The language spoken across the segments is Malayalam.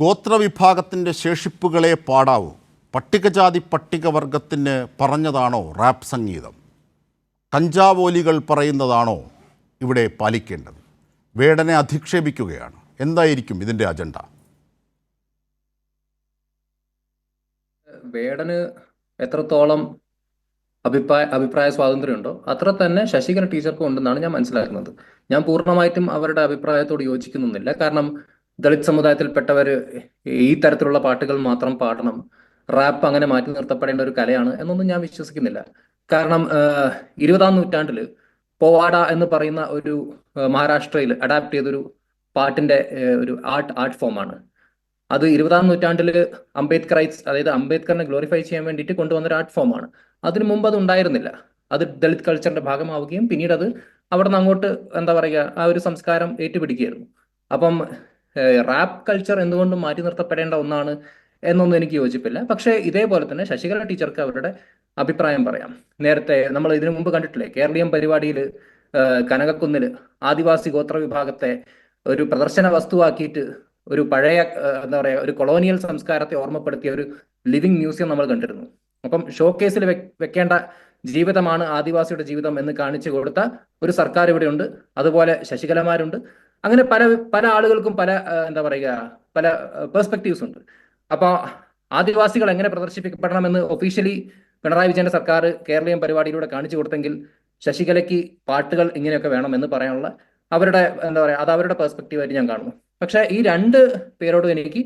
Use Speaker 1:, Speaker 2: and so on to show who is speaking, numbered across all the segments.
Speaker 1: ഗോത്രവിഭാഗത്തിന്റെ ശേഷിപ്പുകളെ പാടാവൂ. പട്ടികജാതി പട്ടികവർഗത്തിന് പറഞ്ഞതാണോ റാപ്പ് സംഗീതം? കഞ്ചാവോലികൾ പറയുന്നതാണോ ഇവിടെ പാലിക്കേണ്ടത്? വേടനെ അധിക്ഷേപിക്കുകയാണ്. എന്തായിരിക്കും ഇതിന്റെ അജണ്ട?
Speaker 2: വേടന് എത്രത്തോളം അഭിപ്രായ അഭിപ്രായ സ്വാതന്ത്ര്യമുണ്ടോ അത്ര തന്നെ ശശികല ടീച്ചർക്കും ഉണ്ടെന്നാണ് ഞാൻ മനസ്സിലാക്കുന്നത്. ഞാൻ പൂർണമായിട്ടും അവരുടെ അഭിപ്രായത്തോട് യോജിക്കുന്നില്ല കാരണം ദളിത് സമുദായത്തിൽപ്പെട്ടവർ ഈ തരത്തിലുള്ള പാട്ടുകൾ മാത്രം പാടണം. റാപ്പ് അങ്ങനെ മാറ്റി നിർത്തപ്പെടേണ്ട ഒരു കലയാണ് എന്നൊന്നും ഞാൻ വിശ്വസിക്കുന്നില്ല. കാരണം ഇരുപതാം നൂറ്റാണ്ടിൽ പോവാട എന്ന് പറയുന്ന ഒരു മഹാരാഷ്ട്രയിൽ അഡാപ്റ്റ് ചെയ്തൊരു പാട്ടിന്റെ ഒരു ആർട്ട് ആർട്ട് ഫോമാണ്. അത് ഇരുപതാം നൂറ്റാണ്ടിൽ അംബേദ്കർ റൈറ്റ്സ് അതായത് അംബേദ്കറിനെ ഗ്ലോറിഫൈ ചെയ്യാൻ വേണ്ടിയിട്ട് കൊണ്ടുവന്ന ഒരു ആർട്ട് ഫോമാണ്. അതിനു മുമ്പ് അത് ഉണ്ടായിരുന്നില്ല. അത് ദളിത് കൾച്ചറിന്റെ ഭാഗമാവുകയും പിന്നീട് അത് അവിടെ നിന്ന് അങ്ങോട്ട് എന്താ പറയുക ആ ഒരു സംസ്കാരം ഏറ്റുപിടിക്കുകയായിരുന്നു. അപ്പം റാപ്പ് കൾച്ചർ എന്തുകൊണ്ടും മാറ്റി നിർത്തപ്പെടേണ്ട ഒന്നാണ് എന്നൊന്നും എനിക്ക് യോജിപ്പില്ല. പക്ഷേ ഇതേപോലെ തന്നെ ശശികല ടീച്ചർക്ക് അവരുടെ അഭിപ്രായം പറയാം. നേരത്തെ നമ്മൾ ഇതിനു മുമ്പ് കണ്ടിട്ടില്ലേ? കേരളീയം പരിപാടിയിൽ കനകക്കുന്നിൽ ആദിവാസി ഗോത്ര വിഭാഗത്തെ ഒരു പ്രദർശന വസ്തുവാക്കിയിട്ട് ഒരു പഴയ എന്താ പറയുക ഒരു കൊളോണിയൽ സംസ്കാരത്തെ ഓർമ്മപ്പെടുത്തിയ ഒരു ലിവിങ് മ്യൂസിയം നമ്മൾ കണ്ടിരുന്നു. അപ്പം ഷോ കേസിൽ വെക്കേണ്ട ജീവിതമാണ് ആദിവാസിയുടെ ജീവിതം എന്ന് കാണിച്ചു കൊടുത്ത ഒരു സർക്കാർ ഇവിടെയുണ്ട്. അതുപോലെ ശശികലമാരുണ്ട്. അങ്ങനെ പല പല ആളുകൾക്കും പല എന്താ പറയുക പല പെർസ്പെക്റ്റീവ്സ് ഉണ്ട്. അപ്പോൾ ആദിവാസികൾ എങ്ങനെ പ്രദർശിപ്പിക്കപ്പെടണമെന്ന് ഒഫീഷ്യലി പിണറായി വിജയന്റെ സർക്കാർ കേരളീയം പരിപാടിയിലൂടെ കാണിച്ചു കൊടുത്തെങ്കിൽ ശശികലയ്ക്ക് പാട്ടുകൾ ഇങ്ങനെയൊക്കെ വേണം എന്ന് പറയാനുള്ള അവരുടെ എന്താ പറയുക അത് അവരുടെ പെർസ്പെക്റ്റീവായിട്ട് ഞാൻ കാണുന്നു. പക്ഷെ ഈ രണ്ട് പേരോടും എനിക്ക്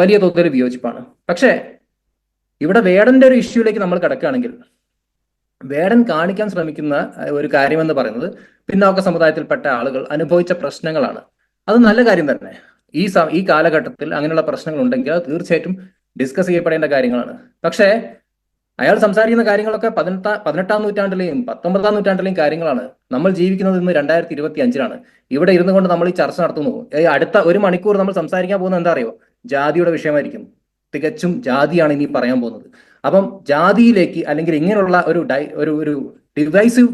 Speaker 2: വലിയ തോതിൽ വിയോജിപ്പാണ്. പക്ഷേ ഇവിടെ വേടന്റെ ഒരു ഇഷ്യൂലേക്ക് നമ്മൾ കിടക്കുകയാണെങ്കിൽ വേടൻ കാണിക്കാൻ ശ്രമിക്കുന്ന ഒരു കാര്യമെന്ന് പറയുന്നത് പിന്നോക്ക സമുദായത്തിൽപ്പെട്ട ആളുകൾ അനുഭവിച്ച പ്രശ്നങ്ങളാണ്. അത് നല്ല കാര്യം തന്നെ. ഈ ഈ കാലഘട്ടത്തിൽ അങ്ങനെയുള്ള പ്രശ്നങ്ങൾ ഉണ്ടെങ്കിൽ അത് തീർച്ചയായിട്ടും ഡിസ്കസ് ചെയ്യപ്പെടേണ്ട കാര്യങ്ങളാണ്. പക്ഷേ അയാൾ സംസാരിക്കുന്ന കാര്യങ്ങളൊക്കെ പതിനെട്ടാം പതിനെട്ടാം നൂറ്റാണ്ടിലെയും പത്തൊമ്പതാം നൂറ്റാണ്ടിലെയും കാര്യങ്ങളാണ്. നമ്മൾ ജീവിക്കുന്നത് ഇന്ന് രണ്ടായിരത്തി ഇരുപത്തി അഞ്ചിലാണ് ഇവിടെ ഇരുന്നു കൊണ്ട് നമ്മൾ ഈ ചർച്ച നടത്തുന്നു. അടുത്ത ഒരു മണിക്കൂർ നമ്മൾ സംസാരിക്കാൻ പോകുന്നത് എന്താ അറിയോ ജാതിയുടെ വിഷയമായിരിക്കും. തികച്ചും ജാതിയാണ് ഇനി പറയാൻ പോകുന്നത്. അപ്പം ജാതിയിലേക്ക് അല്ലെങ്കിൽ ഇങ്ങനെയുള്ള ഒരു ഡൈ ഒരു ഒരു ഡിവൈസീവ്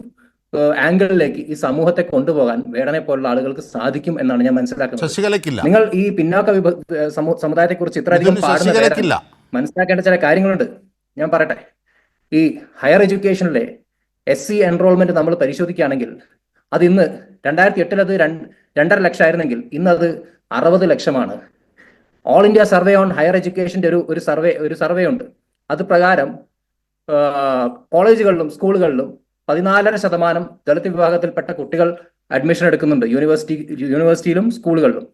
Speaker 2: ആംഗിളിലേക്ക് ഈ സമൂഹത്തെ കൊണ്ടുപോകാൻ വേടനെ പോലുള്ള ആളുകൾക്ക് സാധിക്കും എന്നാണ് ഞാൻ മനസ്സിലാക്കുന്നത്.
Speaker 1: ശശികലക്കില്ല
Speaker 2: നിങ്ങൾ ഈ പിന്നാക്ക വിഭ സമുദായത്തെ കുറിച്ച് ഇത്രയധികം പാടുന്ന മനസ്സിലാക്കേണ്ട ചില കാര്യങ്ങളുണ്ട്. ഞാൻ പറയട്ടെ. ഈ ഹയർ എഡ്യൂക്കേഷനിലെ എസ് സി എൻറോൾമെന്റ് നമ്മൾ പരിശോധിക്കുകയാണെങ്കിൽ അത് ഇന്ന് രണ്ടായിരത്തി എട്ടിൽ അത് രണ്ട് രണ്ടര ലക്ഷം ആയിരുന്നെങ്കിൽ ഇന്ന് അത് അറുപത് ലക്ഷമാണ്. All India survey on higher എഡ്യൂക്കേഷന്റെ ഒരു ഒരു സർവേ ഒരു സർവേ ഉണ്ട്. അത് പ്രകാരം കോളേജുകളിലും സ്കൂളുകളിലും പതിനാലര ശതമാനം ദളിത് വിഭാഗത്തിൽപ്പെട്ട കുട്ടികൾ അഡ്മിഷൻ എടുക്കുന്നുണ്ട്. യൂണിവേഴ്സിറ്റി യൂണിവേഴ്സിറ്റിയിലും സ്കൂളുകളിലും.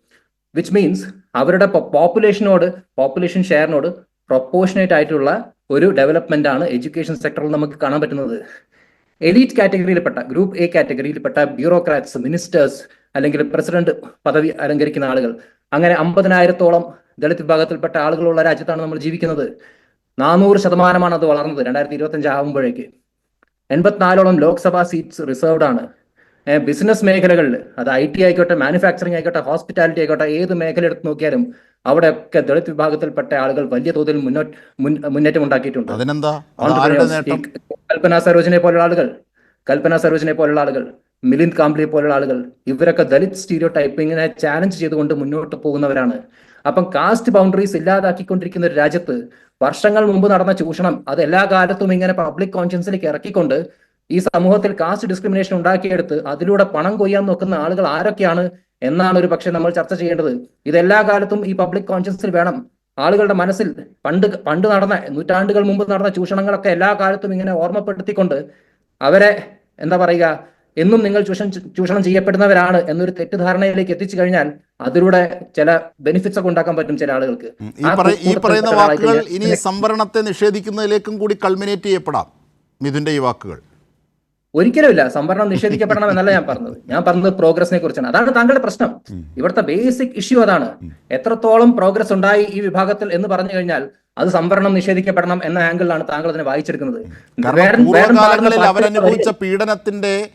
Speaker 2: വിച്ച് മീൻസ് അവരുടെ പോപ്പുലേഷനോട് പോപ്പുലേഷൻ ഷെയറിനോട് പ്രൊപ്പോർഷനേറ്റ് ആയിട്ടുള്ള ഒരു ഡെവലപ്മെന്റ് ആണ് എഡ്യൂക്കേഷൻ സെക്ടറിൽ നമുക്ക് കാണാൻ പറ്റുന്നത്. എലീറ്റ് കാറ്റഗറിയിൽപ്പെട്ട ഗ്രൂപ്പ് എ കാറ്റഗറിയിൽപ്പെട്ട ബ്യൂറോക്രാറ്റ്സ് മിനിസ്റ്റേഴ്സ് അല്ലെങ്കിൽ പ്രസിഡന്റ് പദവി അലങ്കരിക്കുന്ന ആളുകൾ. അങ്ങനെ അമ്പതിനായിരത്തോളം ദളിത് വിഭാഗത്തിൽപ്പെട്ട ആളുകളുള്ള രാജ്യത്താണ് നമ്മൾ ജീവിക്കുന്നത്. നാനൂറ് ശതമാനമാണ് അത് വളർന്നത് രണ്ടായിരത്തി ഇരുപത്തി അഞ്ച് ആകുമ്പോഴേക്ക് എൺപത്തിനാലോളം ലോക്സഭാ സീറ്റ്സ് റിസർവ്ഡ് ആണ്. ബിസിനസ് മേഖലകളിൽ അത് ഐ ടി ആയിക്കോട്ടെ മാനുഫാക്ചറിംഗ് ആയിക്കോട്ടെ ഹോസ്പിറ്റാലിറ്റി ആയിക്കോട്ടെ ഏത് മേഖല എടുത്ത് നോക്കിയാലും അവിടെയൊക്കെ ദളിത് വിഭാഗത്തിൽപ്പെട്ട ആളുകൾ വലിയ തോതിൽ മുന്നേറ്റം ഉണ്ടാക്കിയിട്ടുണ്ട്. കൽപ്പന സരോജിനെ പോലുള്ള ആളുകൾ കൽപ്പന സരോജിനെ പോലുള്ള ആളുകൾ മിലിന്ദ് കാംബ്ലി പോലുള്ള ആളുകൾ ഇവരൊക്കെ ദളിത് സ്റ്റീരിയോ ടൈപ്പിങ്ങിനെ ചാലഞ്ച് ചെയ്തുകൊണ്ട് മുന്നോട്ട് പോകുന്നവരാണ്. അപ്പം കാസ്റ്റ് ബൗണ്ടറീസ് ഇല്ലാതാക്കിക്കൊണ്ടിരിക്കുന്ന ഒരു രാജ്യത്ത് വർഷങ്ങൾ മുമ്പ് നടന്ന ചൂഷണം അത് എല്ലാ കാലത്തും ഇങ്ങനെ പബ്ലിക് കോൺഷ്യൻസിലേക്ക് ഇറക്കിക്കൊണ്ട് ഈ സമൂഹത്തിൽ കാസ്റ്റ് ഡിസ്ക്രിമിനേഷൻ ഉണ്ടാക്കിയെടുത്ത് അതിലൂടെ പണം കൊയ്യാൻ നോക്കുന്ന ആളുകൾ ആരൊക്കെയാണ് എന്നാണ് ഒരു പക്ഷേ നമ്മൾ ചർച്ച ചെയ്യേണ്ടത്. ഇതെല്ലാ കാലത്തും ഈ പബ്ലിക് കോൺഷ്യൻസിൽ വേണം. ആളുകളുടെ മനസ്സിൽ പണ്ട് പണ്ട് നടന്ന നൂറ്റാണ്ടുകൾ മുമ്പ് നടന്ന ചൂഷണങ്ങളൊക്കെ എല്ലാ കാലത്തും ഇങ്ങനെ ഓർമ്മപ്പെടുത്തിക്കൊണ്ട് അവരെ എന്താ പറയുക എന്നും നിങ്ങൾ ചൂഷണം ചൂഷണം ചെയ്യപ്പെടുന്നവരാണ് എന്നൊരു തെറ്റിദ്ധാരണയിലേക്ക് എത്തിച്ചു കഴിഞ്ഞാൽ അതിലൂടെ ചില ബെനിഫിറ്റ്സ് ഒക്കെ ഉണ്ടാക്കാൻ പറ്റും ചില ആളുകൾക്ക്.
Speaker 1: ഈ പറയ ഈ പറയുന്ന വാക്കുകൾ ഇനി സംവരണത്തെ നിഷേധിക്കുന്നതിലേക്കും കൂടി കൾമിനേറ്റ് ചെയ്യപ്പെടാം മിഥുന്റെ ഈ വാക്കുകൾ.
Speaker 2: ഒരിക്കലുമില്ല സംവരണം നിഷേധിക്കപ്പെടണം എന്നല്ല ഞാൻ പറഞ്ഞത്. ഞാൻ പറഞ്ഞത് പ്രോഗ്രസിനെ കുറിച്ചാണ്. അതാണ് താങ്കളുടെ പ്രശ്നം. ഇവിടുത്തെ ബേസിക് ഇഷ്യൂ അതാണ്. എത്രത്തോളം പ്രോഗ്രസ് ഉണ്ടായി ഈ വിഭാഗത്തിൽ എന്ന് പറഞ്ഞു കഴിഞ്ഞാൽ അത് സംവരണം നിഷേധിക്കപ്പെടണം എന്ന ആംഗിളിലാണ് താങ്കൾ അതിനെ വായിച്ചെടുക്കുന്നത്.
Speaker 1: അവരനുഭവിച്ച പീഡനത്തിന്റെ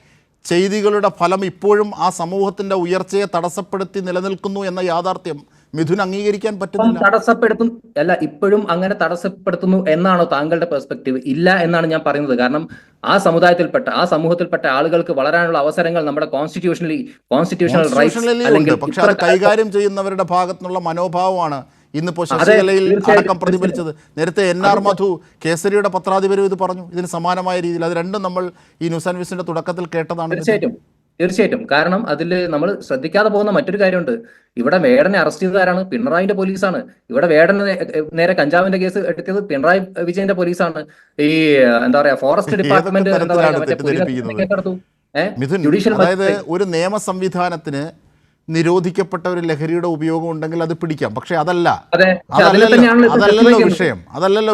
Speaker 1: ചെയ്തികളുടെ ഫലം ഇപ്പോഴും ആ സമൂഹത്തിന്റെ ഉയർച്ചയെ തടസ്സപ്പെടുത്തി നിലനിൽക്കുന്നു എന്ന യാഥാർത്ഥ്യം മിഥുൻ അംഗീകരിക്കാൻ
Speaker 2: പറ്റും
Speaker 1: പറ്റുന്നില്ല
Speaker 2: തടസ്സപ്പെടുത്തും അല്ല ഇപ്പോഴും അങ്ങനെ തടസ്സപ്പെടുത്തുന്നു എന്നാണോ താങ്കളുടെ പെർസ്പെക്റ്റീവ് ഇല്ല എന്നാണ് ഞാൻ പറയുന്നത്. കാരണം ആ സമുദായത്തിൽപ്പെട്ട ആ സമൂഹത്തിൽപ്പെട്ട ആളുകൾക്ക് വളരാനുള്ള അവസരങ്ങൾ നമ്മുടെ കോൺസ്റ്റിറ്റ്യൂഷനിൽ കോൺസ്റ്റിറ്റ്യൂഷണൽ റൈറ്റ്സ് അല്ലെങ്കിൽ
Speaker 1: ഉണ്ട്. പക്ഷെ അത് കൈകാര്യം ചെയ്യുന്നവരുടെ ഭാഗത്തുനിന്നുള്ള മനോഭാവമാണ് ഇന്നിപ്പോൾ ശശികലയിൽ അടക്കം പ്രതിഫലിച്ചത്. നേരത്തെ എൻ ആർ മധു കേസരിയുടെ പത്രാധിപരും ഇത് പറഞ്ഞു. ഇതിന് സമാനമായ രീതിയിൽ അത് രണ്ടും നമ്മൾ ഈ ന്യൂസ് ആൻഡ് വിസിന്റെ തുടക്കത്തിൽ കേട്ടതാണ്.
Speaker 2: തീർച്ചയായിട്ടും തീർച്ചയായിട്ടും. കാരണം അതിൽ നമ്മൾ ശ്രദ്ധിക്കാതെ പോകുന്ന മറ്റൊരു കാര്യമുണ്ട്. ഇവിടെ വേടനെ അറസ്റ്റ് ചെയ്തതാരാണ്? പിണറായിന്റെ പോലീസാണ്. ഇവിടെ വേടന് നേരെ കഞ്ചാവിന്റെ കേസ് എടുത്തത് പിണറായി വിജയന്റെ പോലീസാണ്. ഈ എന്താ പറയാ ഫോറസ്റ്റ് ഡിപ്പാർട്ട്മെന്റ് എന്താ പറയാ ജുഡീഷ്യൽ
Speaker 1: അതായത് ഒരു നിയമ സംവിധാനത്തിന് നിരോധിക്കപ്പെട്ട ഒരു ലഹരിയുടെ ഉപയോഗം ഉണ്ടെങ്കിൽ അത് പിടിക്കാം. പക്ഷെ അതല്ല. അതല്ലല്ലോ. വിഷയം. അതല്ലല്ലോ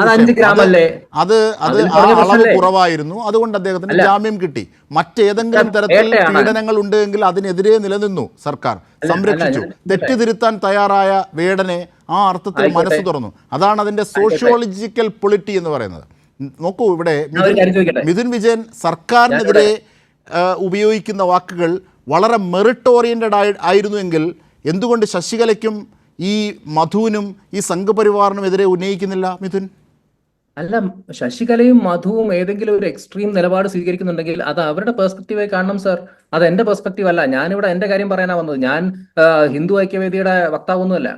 Speaker 2: അത്
Speaker 1: അത് ആ അളവ് കുറവായിരുന്നു. അതുകൊണ്ട് അദ്ദേഹത്തിന് ജാമ്യം കിട്ടി. മറ്റേതെങ്കിലും തരത്തിൽ
Speaker 2: പീഡനങ്ങൾ
Speaker 1: പീഡനങ്ങൾ ഉണ്ടെങ്കിൽ അതിനെതിരെ നിലനിന്നു സർക്കാർ. സംരക്ഷിച്ചു. തെറ്റിതിരുത്താൻ തയ്യാറായ വേടനെ ആ അർത്ഥത്തിൽ മനസ്സ് തുറന്നു. അതാണ് അതിന്റെ സോഷ്യോളജിക്കൽ പൊളിറ്റി എന്ന് പറയുന്നത്. നോക്കൂ ഇവിടെ മിഥുൻ വിജയൻ സർക്കാരിനെതിരെ ഉപയോഗിക്കുന്ന വാക്കുകൾ വളരെ മെറിറ്റ് ഓറിയന്റഡ് ആയി ആയിരുന്നുവെങ്കിൽ എന്തുകൊണ്ട് ശശികലയ്ക്കും ഈ മധുവിനും ഈ സംഘപരിവാറിനും എതിരെ ഉന്നയിക്കുന്നില്ല മിഥുൻ?
Speaker 2: അല്ല ശശികലയും മധുവും ഏതെങ്കിലും ഒരു എക്സ്ട്രീം നിലപാട് സ്വീകരിക്കുന്നുണ്ടെങ്കിൽ അത് അവരുടെ പേഴ്സ്പെക്റ്റീവായി കാണണം സർ അത് എന്റെ പെർസ്പെക്റ്റീവ് അല്ല. ഞാനിവിടെ എന്റെ കാര്യം പറയാനാ വന്നത്. ഞാൻ ഹിന്ദു ഐക്യവേദിയുടെ വക്താവൊന്നുമല്ല.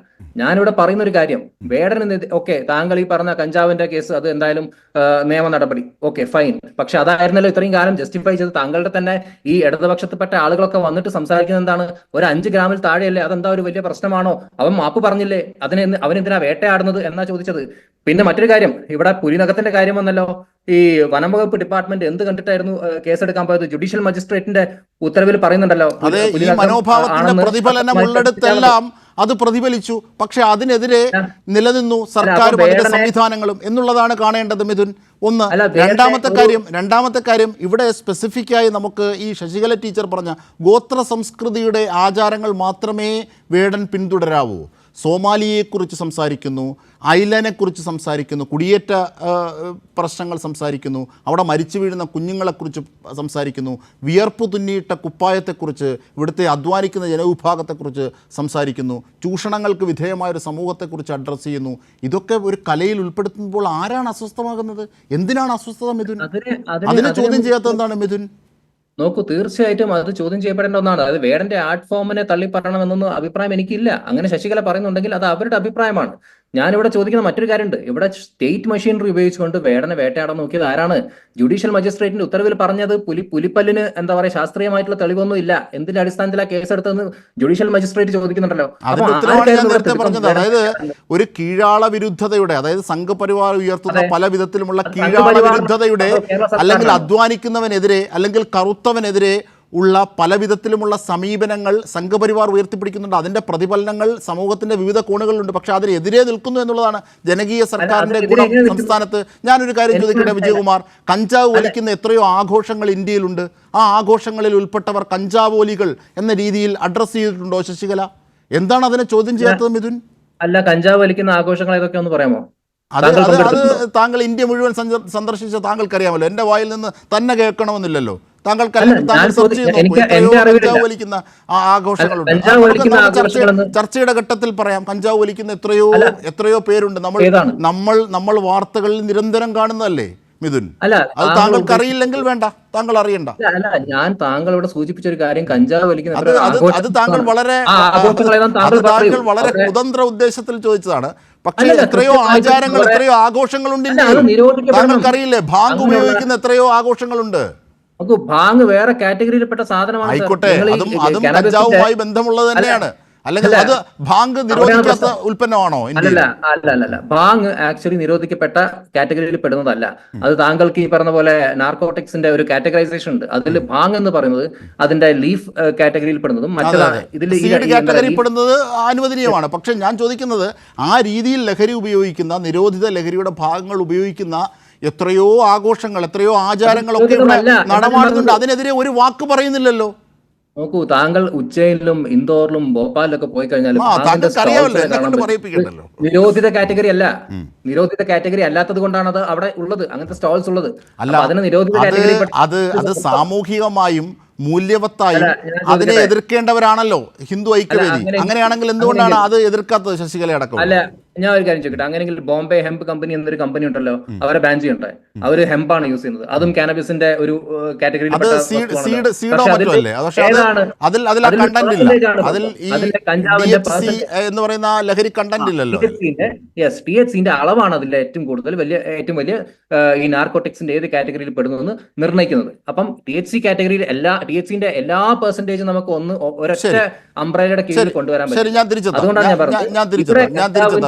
Speaker 2: ഞാനിവിടെ പറയുന്ന ഒരു കാര്യം വേടന് ഓക്കെ താങ്കൾ ഈ പറഞ്ഞ കഞ്ചാവിന്റെ കേസ് അത് എന്തായാലും നിയമ നടപടി. ഓക്കെ ഫൈൻ പക്ഷെ അതായിരുന്നല്ലോ ഇത്രയും കാലം ജസ്റ്റിഫൈ ചെയ്ത് താങ്കളുടെ തന്നെ ഈ ഇടതുപക്ഷത്തിൽപ്പെട്ട ആളുകളൊക്കെ വന്നിട്ട് സംസാരിക്കുന്നത് എന്താണ്? ഒരു അഞ്ച് ഗ്രാമിൽ താഴെയല്ലേ? അതെന്താ ഒരു വലിയ പ്രശ്നമാണോ? അവൻ മാപ്പ് പറഞ്ഞില്ലേ? അതിനെ അവനെന്തിനാ വേട്ടയാടുന്നത് എന്നാ ചോദിച്ചത്. പിന്നെ മറ്റൊരു കാര്യം. ഇവിടെ പുലിനകത്തിന്റെ കാര്യം വന്നല്ലോ. ഈ വനം വകുപ്പ് ഡിപ്പാർട്ട്മെന്റ് എന്ത് കണ്ടിട്ടായിരുന്നു കേസെടുക്കാൻ പോയത്? ജുഡീഷ്യൽ മജിസ്ട്രേറ്റിന്റെ ഉത്തരവിൽ പറയുന്നുണ്ടല്ലോ. പുലി-
Speaker 1: അതെ ഈ മനോഭാവത്തിന്റെ പ്രതിഫലനം ഉള്ളിടത്തെല്ലാം അത് പ്രതിഫലിച്ചു. പക്ഷെ അതിനെതിരെ നിലനിന്നു
Speaker 2: സർക്കാർ
Speaker 1: അതിന്റെ സംവിധാനങ്ങളും എന്നുള്ളതാണ് കാണേണ്ടത് മിഥുൻ. ഒന്ന് രണ്ടാമത്തെ കാര്യം രണ്ടാമത്തെ കാര്യം ഇവിടെ സ്പെസിഫിക് ആയി നമുക്ക് ഈ ശശികല ടീച്ചർ പറഞ്ഞ ഗോത്ര സംസ്കൃതിയുടെ ആചാരങ്ങൾ മാത്രമേ വേടൻ പിന്തുടരാവൂ. സോമാലിയെക്കുറിച്ച് സംസാരിക്കുന്നു ഐലനെക്കുറിച്ച് സംസാരിക്കുന്നു കുടിയേറ്റ പ്രശ്നങ്ങൾ സംസാരിക്കുന്നു അവിടെ മരിച്ചു വീഴുന്ന കുഞ്ഞുങ്ങളെക്കുറിച്ച് സംസാരിക്കുന്നു വിയർപ്പ് തുന്നിയിട്ട കുപ്പായത്തെക്കുറിച്ച് ഇവിടുത്തെ അധ്വാനിക്കുന്ന ജനവിഭാഗത്തെക്കുറിച്ച് സംസാരിക്കുന്നു ചൂഷണങ്ങൾക്ക് വിധേയമായ ഒരു സമൂഹത്തെക്കുറിച്ച് അഡ്രസ്സ് ചെയ്യുന്നു. ഇതൊക്കെ ഒരു കലയിൽ ഉൾപ്പെടുത്തുമ്പോൾ ആരാണ് അസ്വസ്ഥമാകുന്നത്? എന്തിനാണ് അസ്വസ്ഥത മിഥുൻ?
Speaker 2: അതിന്
Speaker 1: ചോദ്യം ചെയ്യാത്ത എന്താണ് മിഥുൻ?
Speaker 2: നോക്കൂ തീർച്ചയായിട്ടും അത് ചോദ്യം ചെയ്യപ്പെടേണ്ട ഒന്നാണ്. അതായത് വേടന്റെ ആർട്ട് ഫോമിനെ തള്ളിപ്പറയണമെന്നൊന്നും അഭിപ്രായം എനിക്കില്ല. അങ്ങനെ ശശികല പറയുന്നുണ്ടെങ്കിൽ അത് അവരുടെ അഭിപ്രായമാണ്. ഞാനിവിടെ ചോദിക്കുന്ന മറ്റൊരു കാര്യമുണ്ട് ഇവിടെ സ്റ്റേറ്റ് മെഷീനറി ഉപയോഗിച്ചുകൊണ്ട് വേടനെ വേട്ടയാടാൻ നോക്കിയത് ആരാണ് ജുഡീഷ്യൽ മജിസ്ട്രേറ്റിന്റെ ഉത്തരവിൽ പറഞ്ഞത് പുലി പുലിപ്പല്ലിന് എന്താ പറയുക ശാസ്ത്രീയമായിട്ടുള്ള തെളിവൊന്നും ഇല്ല എന്തിന്റെ അടിസ്ഥാനത്തിലാണ് കേസെടുത്തെന്ന് ജുഡീഷ്യൽ മജിസ്ട്രേറ്റ് ചോദിക്കുന്നുണ്ടല്ലോ
Speaker 1: അതായത് ഒരു കീഴാള വിരുദ്ധതയുടെ അതായത് സംഘപരിവാർ ഉയർത്തുന്ന. പല വിധത്തിലുമുള്ള കീഴാള വിരുദ്ധതയുടെ? അല്ലെങ്കിൽ അധ്വാനിക്കുന്നവനെതിരെ അല്ലെങ്കിൽ കറുത്തവനെതിരെ ഉള്ള പല വിധത്തിലുമുള്ള സമീപനങ്ങൾ സംഘപരിവാർ ഉയർത്തിപ്പിടിക്കുന്നുണ്ട്. അതിന്റെ പ്രതിഫലനങ്ങൾ സമൂഹത്തിന്റെ വിവിധ കോണുകളിലുണ്ട്. പക്ഷെ അതിനെതിരെ നിൽക്കുന്നു എന്നുള്ളതാണ് ജനകീയ സർക്കാരിന്റെ ഗുണം? സംസ്ഥാനത്ത്. ഞാനൊരു കാര്യം ചോദിക്കട്ടെ വിജയകുമാർ? കഞ്ചാവ് വലിക്കുന്ന എത്രയോ ആഘോഷങ്ങൾ ഇന്ത്യയിലുണ്ട്. ആ ആഘോഷങ്ങളിൽ ഉൾപ്പെട്ടവർ കഞ്ചാവോലികൾ എന്ന രീതിയിൽ അഡ്രസ്സ് ചെയ്തിട്ടുണ്ടോ ശശികല? എന്താണ് അതിനെ ചോദ്യം ചെയ്യാത്തത് മിഥുൻ?
Speaker 2: അല്ല കഞ്ചാവ് വലിക്കുന്ന ആഘോഷങ്ങൾ ഏതൊക്കെ ഒന്ന് പറയാമോ?
Speaker 1: അത്
Speaker 2: താങ്കൾ
Speaker 1: അത് ഇന്ത്യ മുഴുവൻ സന്ദർശിച്ച താങ്കൾക്കറിയാമല്ലോ. എന്റെ വായിൽ നിന്ന് തന്നെ കേൾക്കണമെന്നില്ലല്ലോ. താങ്കൾ. കഞ്ചാവ് വലിക്കുന്ന ആ ആഘോഷങ്ങളുണ്ട്. ചർച്ചയുടെ ഘട്ടത്തിൽ പറയാം. കഞ്ചാവ് വലിക്കുന്ന എത്രയോ എത്രയോ പേരുണ്ട്. നമ്മൾ നമ്മൾ നമ്മൾ വാർത്തകളിൽ നിരന്തരം കാണുന്നതല്ലേ മിഥുൻ?
Speaker 2: അല്ല
Speaker 1: അത്
Speaker 2: താങ്കൾ
Speaker 1: താങ്കൾക്ക് അറിയില്ലെങ്കിൽ വേണ്ട. താങ്കൾ അറിയണ്ട.
Speaker 2: അല്ല, ഞാൻ താങ്കൾ ഇവിടെ സൂചിപ്പിച്ച ഒരു കാര്യം കഞ്ചാവ് വലിക്കുന്ന
Speaker 1: അത് താങ്കൾ വളരെ
Speaker 2: താങ്കൾ
Speaker 1: വളരെ
Speaker 2: സ്വതന്ത്ര
Speaker 1: കുതന്ത്ര ഉദ്ദേശത്തിൽ ചോദിച്ചതാണ്. പക്ഷേ എത്രയോ ആചാരങ്ങൾ എത്രയോ ആഘോഷങ്ങളുണ്ട് താങ്കൾക്കറിയില്ലേ ബാങ്ക് ഉപയോഗിക്കുന്ന എത്രയോ ആഘോഷങ്ങളുണ്ട്?
Speaker 2: നോക്കൂ ഭാങ് വേറെ കാറ്റഗറിയിൽപ്പെട്ട സാധനമാണ്.
Speaker 1: ആയിക്കോട്ടെ അതും അതും കഞ്ചാവുമായി ബന്ധമുള്ളത് തന്നെയാണ് അല്ലെങ്കിൽ അത് ബാങ്ക് നിരോധിക്കാത്ത ഉൽപ്പന്നമാണോ
Speaker 2: അല്ലല്ല അല്ല അല്ല ഭാങ് ആക്ച്വലി നിരോധിക്കപ്പെട്ട കാറ്റഗറിയിൽ പെടുന്നതല്ല. അത് താങ്കൾക്ക് ഈ പറഞ്ഞ പോലെ നാർക്കോട്ടിക്സിന്റെ ഒരു കാറ്റഗറൈസേഷൻ ഉണ്ട്. അതിൽ ഭാങ് എന്ന് പറയുന്നത് അതിന്റെ ലീഫ് കാറ്റഗറിയിൽ പെടുന്നതും
Speaker 1: അതെ
Speaker 2: മറ്റേതാണ് ഇതിൽ ഈ-
Speaker 1: സീഡ്
Speaker 2: ഈ എന്താ
Speaker 1: കാറ്റഗറി
Speaker 2: ഈ-
Speaker 1: പെടുന്നത് അനുവദനീയമാണ്. പക്ഷെ ഞാൻ ചോദിക്കുന്നത് ആ രീതിയിൽ ലഹരി ഉപയോഗിക്കുന്ന നിരോധിത ലഹരിയുടെ ഭാഗങ്ങൾ ഉപയോഗിക്കുന്ന എത്രയോ ആഘോഷങ്ങൾ എത്രയോ ആചാരങ്ങളൊക്കെ. നടമാടുന്നുണ്ട്. അതിനെതിരെ ഒരു വാക്ക് പറയുന്നില്ലല്ലോ.
Speaker 2: നോക്കൂ താങ്കൾ ഉജ്ജയിനിലും ഇൻഡോറിലും ഭോപ്പാലിലൊക്കെ പോയി കഴിഞ്ഞാൽ. നിരോധിത കാറ്റഗറി അല്ല. നിരോധിത കാറ്റഗറി അല്ലാത്തത് കൊണ്ടാണ് അത് അവിടെ ഉള്ളത് അങ്ങനത്തെ സ്റ്റോൾസ് ഉള്ളത്.
Speaker 1: അല്ല
Speaker 2: അതിന് നിരോധിത കാറ്റഗറി
Speaker 1: അത് സാമൂഹികമായും മൂല്യവത്തായും അതിനെ എതിർക്കേണ്ടവരാണല്ലോ ഹിന്ദു ഐക്യവേദി. അങ്ങനെയാണെങ്കിൽ എന്തുകൊണ്ടാണ് അത് എതിർക്കാത്തത് ശശികല അടക്കം?
Speaker 2: അല്ല ഞാൻ ഒരു കാര്യം ചോദിക്കട്ടെ? അങ്ങനെയെങ്കിൽ ബോംബെ ഹെംപ് കമ്പനി എന്നൊരു കമ്പനി ഉണ്ടല്ലോ അവരെ ബാൻ ചെയ്യണ്ടേ? അവർ ഹെമ്പാണ് യൂസ് ചെയ്യുന്നത്. അതും കാനബിസിന്റെ ഒരു കാറ്റഗറിയിൽ അളവാണ് അതിലെ ഏറ്റവും കൂടുതൽ വലിയ ഏറ്റവും വലിയ ഈ നാർക്കോട്ടിക്സിന്റെ ഏത് കാറ്റഗറിയിൽ പെടുന്നു നിർണയിക്കുന്നത്. അപ്പം ടി എച്ച് സി കാറ്റഗറിയിൽ എല്ലാ ടി എച്ച് സിന്റെ എല്ലാ പെർസെന്റേജും നമുക്ക് ഒന്ന് ഒരൊറ്റ. അംബ്രലയുടെ കീഴിൽ കൊണ്ടുവരാൻ പറ്റും. അതുകൊണ്ടാണ് ഞാൻ- പറഞ്ഞത്.